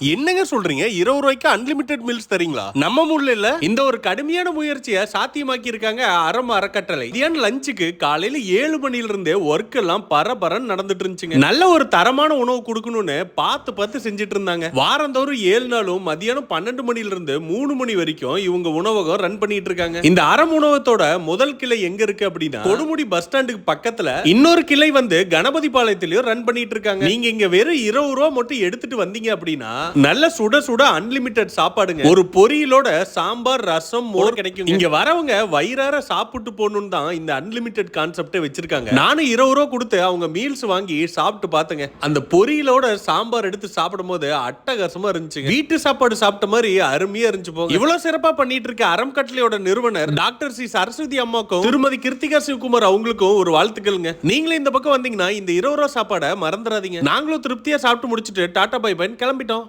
என்னங்க சொல்றீங்க? இருபது ரூபாய்க்கு அன்லிமிட்டெட் மீல்ஸ் தரீங்களா? நம்ம முள்ள இல்ல. இந்த ஒரு கடுமையான முயற்சியை சாத்தியமாக்கி இருக்காங்க அறம் அறக்கட்டளை. மதியான லஞ்சுக்கு காலையில ஏழு மணில இருந்தே ஒர்க் எல்லாம் பரபரன்னு நடந்துட்டு இருந்துச்சுங்க. நல்ல ஒரு தரமான உணவு கொடுக்கணும்னு பார்த்து பார்த்து செஞ்சுட்டு இருந்தாங்க வாரந்தோறும் ஏழு நாளும் மதியானம் பன்னெண்டு மணில இருந்து மூணு மணி வரைக்கும் இவங்க உணவகம் ரன் பண்ணிட்டு இருக்காங்க இந்த அறம் உணவத்தோட முதல் கிளை எங்க இருக்கு அப்படின்னா கொடுமுடி பஸ் ஸ்டாண்டுக்கு பக்கத்துல இன்னொரு கிளை வந்து கணபதி பாளையத்திலயும் ரன் பண்ணிட்டு இருக்காங்க நீங்க இங்க வெறும் இருபது ரூபா மட்டும் எடுத்துட்டு வந்தீங்க அப்படின்னா நல்ல சுட சுட அன்லிமிட்டெட் சாப்பாடுங்க. ஒரு பொரியலோட சாம்பார் ரசம் மோர் கிடைக்கும் இங்க வரவங்க வயிறார சாப்பிட்டு போகணும்னு தான் இந்த அன்லிமிட்டெட் கான்செப்டே வச்சிருக்காங்க. நானும் இருபது ரூபா கொடுத்து அவங்க மீல்ஸ் வாங்கி சாப்பிட்டு பார்த்தேங்க அந்த பொரியலோட சாம்பார் எடுத்து சாப்பிடும் போது அட்டகாசமா இருந்துச்சு வீட்டு சாப்பாடு சாப்பிட்ட மாதிரி அருமையா இருந்துச்சு போங்க. இவ்வளவு சிறப்பா பண்ணிட்டு இருக்க அறம் கட்டளையோட நிறுவனர் டாக்டர் சி. சரஸ்வதி அம்மாக்கும் திருமதி கிருத்திகா சிவகுமார் அவங்களுக்கும் ஒரு வாழ்த்துக்கள்ங்க. நீங்களே இந்த பக்கம் வந்தீங்கன்னா இந்த இருபது ரூபா சாப்பாடை மறந்துடாதீங்க. நாங்களும் திருப்தியா சாப்பிட்டு முடிச்சிட்டு டாடா பை பைன் கிளம்பிட்டோம்.